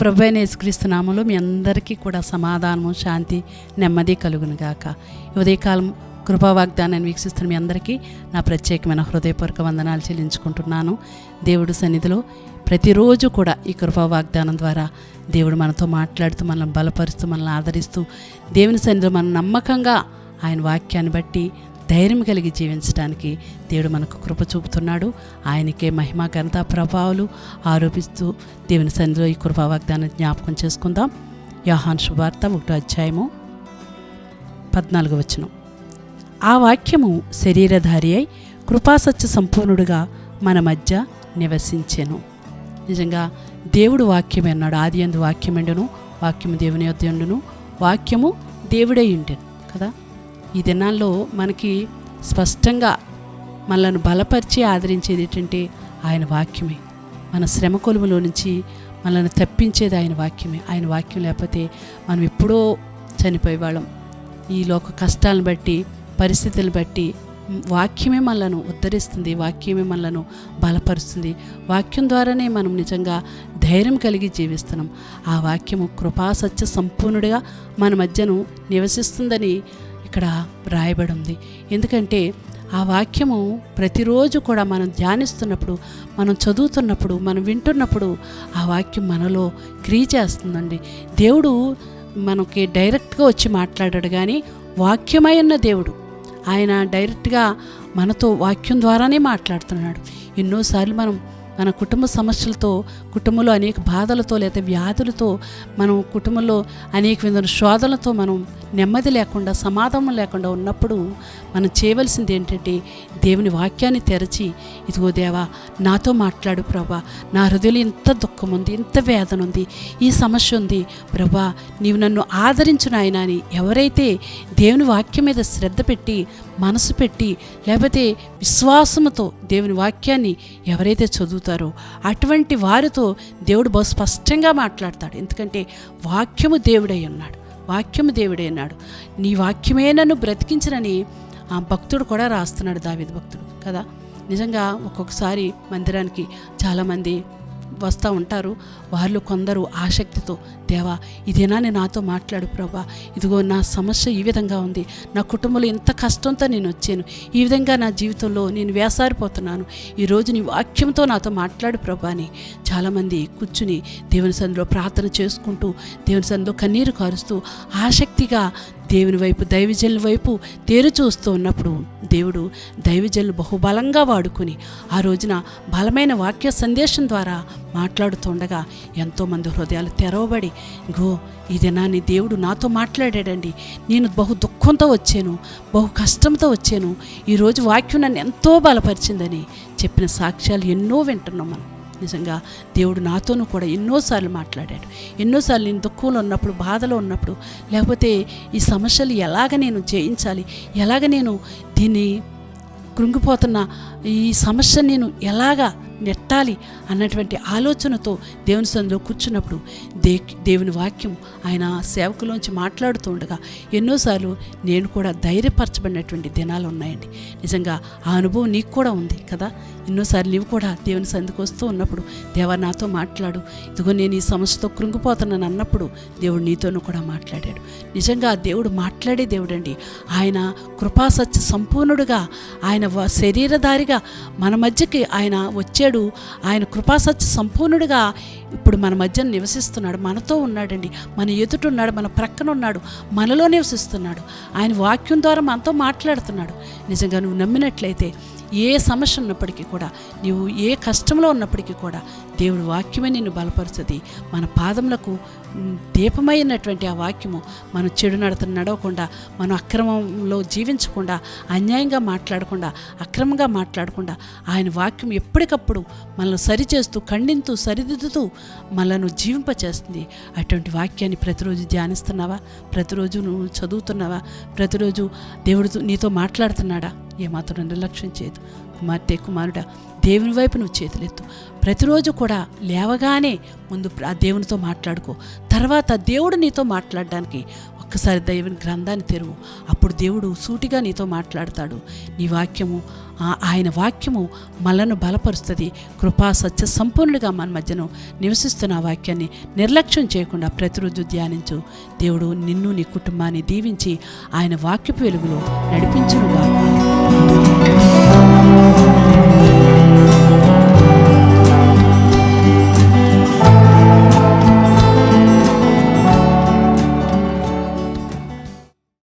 ప్రభు అయిన యేసుక్రీస్తు నామంలో మీ అందరికీ కూడా సమాధానము శాంతి నెమ్మది కలుగును గాక. ఉదయకాలం కృపా వాగ్దానాన్ని వీక్షిస్తున్న మీ అందరికీ నా ప్రత్యేకమైన హృదయపూర్వక వందనాలు చెల్లించుకుంటున్నాను. దేవుడు సన్నిధిలో ప్రతిరోజు కూడా ఈ కృపా వాగ్దానం ద్వారా దేవుడు మనతో మాట్లాడుతూ మనల్ని బలపరుస్తూ మనల్ని ఆదరిస్తూ దేవుని సన్నిధిలో మనం నమ్మకంగా ఆయన వాక్యాన్ని బట్టి ధైర్యం కలిగి జీవించడానికి దేవుడు మనకు కృప చూపుతున్నాడు. ఆయనకే మహిమ ఘనత ప్రభావాలు ఆరోపిస్తూ దేవుని సన్నిధిలో ఈ కృపా వాగ్దానం జ్ఞాపకం చేసుకుందాం. యోహాన్ శుభార్త ఒకటో అధ్యాయము పద్నాలుగు వచనం. ఆ వాక్యము శరీరధారి అయి కృపాసత్య సంపూర్ణుడుగా మన మధ్య నివసించెను. నిజంగా దేవుడు వాక్యం అన్నాడు. ఆది అందు వాక్యం ఎండును వాక్యము దేవుని యొద్ద వాక్యము దేవుడై ఉండెను కదా? ఈ దినాల్లో మనకి స్పష్టంగా మనల్ని బలపరిచి ఆదరించేది ఏంటంటే ఆయన వాక్యమే. మన శ్రమ కొలుములో నుంచి మనల్ని తప్పించేది ఆయన వాక్యమే. ఆయన వాక్యం లేకపోతే మనం ఎప్పుడో చనిపోయేవాళ్ళం ఈ లోక కష్టాలను బట్టి పరిస్థితులను బట్టి వాక్యమే మనలను ఉద్ధరిస్తుంది వాక్యమే మనలను బలపరుస్తుంది. వాక్యం ద్వారానే మనం నిజంగా ధైర్యం కలిగి జీవిస్తున్నాం. ఆ వాక్యము కృపా సత్య సంపూర్ణుడిగా మన మధ్యను నివసిస్తుందని ఇక్కడ రాయబడి ఉంది ఎందుకంటే ఆ వాక్యము ప్రతిరోజు కూడా మనం ధ్యానిస్తున్నప్పుడు మనం చదువుతున్నప్పుడు మనం వింటున్నప్పుడు ఆ వాక్యం మనలో క్రియ చేస్తుందండి. దేవుడు మనకి డైరెక్ట్గా వచ్చి మాట్లాడాడు కానీ వాక్యమై ఉన్న దేవుడు ఆయన డైరెక్ట్గా మనతో వాక్యం ద్వారానే మాట్లాడుతున్నాడు. ఎన్నోసార్లు మనం మన కుటుంబ సమస్యలతో కుటుంబంలో అనేక బాధలతో లేదా వ్యాధులతో మనం కుటుంబంలో అనేక విధమైన శోధనలతో మనం నెమ్మది లేకుండా సమాధానం లేకుండా ఉన్నప్పుడు మనం చేయవలసింది ఏంటంటే దేవుని వాక్యాన్ని తెరచి ఇదిగో దేవా నాతో మాట్లాడు ప్రభా. నా హృదయంలో ఇంత దుఃఖం ఉంది ఇంత వేదన ఉంది ఈ సమస్య ఉంది. ప్రభా నీవు నన్ను ఆదరించు నాయనా అని ఎవరైతే దేవుని వాక్యం మీద శ్రద్ధ పెట్టి మనసు పెట్టి లేకపోతే విశ్వాసముతో దేవుని వాక్యాన్ని ఎవరైతే పొందుతారో అటువంటి వారితో దేవుడు బహు స్పష్టంగా మాట్లాడతాడు. ఎందుకంటే వాక్యము దేవుడై ఉన్నాడు. వాక్యము దేవుడై ఉన్నాడు. నీ వాక్యమే నన్ను బ్రతికించనని ఆ భక్తుడు కూడా రాస్తున్నాడు దావిద భక్తుడు కదా? నిజంగా ఒక్కొక్కసారి మందిరానికి చాలామంది వస్తూ ఉంటారు. వాళ్ళు కొందరు ఆసక్తితో దేవా ఇదేనాని నాతో మాట్లాడు ప్రభా. ఇదిగో నా సమస్య ఈ విధంగా ఉంది. నా కుటుంబంలో ఇంత కష్టంతో నేను వచ్చాను. ఈ విధంగా నా జీవితంలో నేను వేసారిపోతున్నాను. ఈరోజు నీ వాక్యంతో నాతో మాట్లాడు ప్రభా అని చాలామంది కూర్చుని దేవుని సందులో ప్రార్థన చేసుకుంటూ దేవుని సందులో కన్నీరు కారుస్తూ ఆసక్తిగా దేవుని వైపు దైవజనుల వైపు తేరు చూస్తూ ఉన్నప్పుడు దేవుడు దైవజనులు బహుబలంగా వాడుకొని ఆ రోజున బలమైన వాక్య సందేశం ద్వారా మాట్లాడుతుండగా ఎంతోమంది హృదయాలు తెరవబడి గో ఈ దినాన్ని దేవుడు నాతో మాట్లాడాడండి. నేను బహు దుఃఖంతో వచ్చాను బహు కష్టంతో వచ్చాను. ఈరోజు వాక్యం నన్ను ఎంతో బలపరిచిందని చెప్పిన సాక్ష్యాలు ఎన్నో వింటున్నాం మనం. నిజంగా దేవుడు నాతోనూ కూడా ఎన్నోసార్లు మాట్లాడాడు. ఎన్నోసార్లు నేను దుఃఖంలో ఉన్నప్పుడు బాధలో ఉన్నప్పుడు లేకపోతే ఈ సమస్యలు ఎలాగ నేను జయించాలి? ఎలాగ నేను దీన్ని కృంగిపోతున్న ఈ సమస్య నేను ఎలాగా నెట్టాలి అన్నటువంటి ఆలోచనతో దేవుని సందులో కూర్చున్నప్పుడు దే దేవుని వాక్యం ఆయన సేవకులోంచి మాట్లాడుతూ ఉండగా ఎన్నోసార్లు నేను కూడా ధైర్యపరచబడినటువంటి దినాలు ఉన్నాయండి. నిజంగా ఆ అనుభవం నీకు కూడా ఉంది కదా? ఎన్నోసార్లు నీవు కూడా దేవుని సందుకు వస్తూ ఉన్నప్పుడు దేవా నాతో మాట్లాడు. ఇదిగో నేను ఈ సమస్యతో కృంగిపోతున్నాను అన్నప్పుడు దేవుడు నీతోనూ కూడా మాట్లాడాడు. నిజంగా దేవుడు మాట్లాడే దేవుడండి. ఆయన కృపాసత్య సంపూర్ణుడుగా ఆయన వ- శరీరధారిగా మన మధ్యకి ఆయన వచ్చే వచ్చాడు ఆయన కృపాసత్య సంపూర్ణుడిగా ఇప్పుడు మన మధ్య నివసిస్తున్నాడు. మనతో ఉన్నాడండి. మన ఎదుట ఉన్నాడు. మన ప్రక్కన ఉన్నాడు. మనలో నివసిస్తున్నాడు. ఆయన వాక్యం ద్వారా మనతో మాట్లాడుతున్నాడు. నిజంగా నువ్వు నమ్మినట్లయితే ఏ సమస్య ఉన్నప్పటికీ కూడా నీవు ఏ కష్టంలో ఉన్నప్పటికీ కూడా దేవుడు వాక్యమే నిన్ను బలపరుస్తుంది. మన పాదములకు దీపమైనటువంటి ఆ వాక్యము మనం చెడు నడతను నడవకుండా మనం అక్రమంలో జీవించకుండా అన్యాయంగా మాట్లాడకుండా అక్రమంగా మాట్లాడకుండా ఆయన వాక్యం ఎప్పటికప్పుడు మనల్ని సరిచేస్తూ ఖండింతూ సరిదిద్దుతూ మనను జీవింపచేస్తుంది. అటువంటి వాక్యాన్ని ప్రతిరోజు ధ్యానిస్తున్నావా? ప్రతిరోజు నువ్వు చదువుతున్నావా? ప్రతిరోజు దేవుడితో నీతో మాట్లాడుతున్నాడా? ఏమాత్రం నిర్లక్ష్యం చేయదు. కుమార్తె కుమారుడా దేవుని వైపు నువ్వు చేతులెత్తు. ప్రతిరోజు కూడా లేవగానే ముందు ఆ దేవునితో మాట్లాడుకో. తర్వాత దేవుడు నీతో మాట్లాడడానికి ఒక్కసారి దైవని గ్రంథాన్ని తెరువు. అప్పుడు దేవుడు సూటిగా నీతో మాట్లాడతాడు. నీ వాక్యము ఆయన వాక్యము మనను బలపరుస్తుంది. కృపా సత్య సంపూర్ణుడిగా మన మధ్యను నివసిస్తున్న ఆ వాక్యాన్ని నిర్లక్ష్యం చేయకుండా ప్రతిరోజు ధ్యానించు. దేవుడు నిన్ను నీ కుటుంబాన్ని దీవించి ఆయన వాక్యపు వెలుగులో నడిపించునుగాక.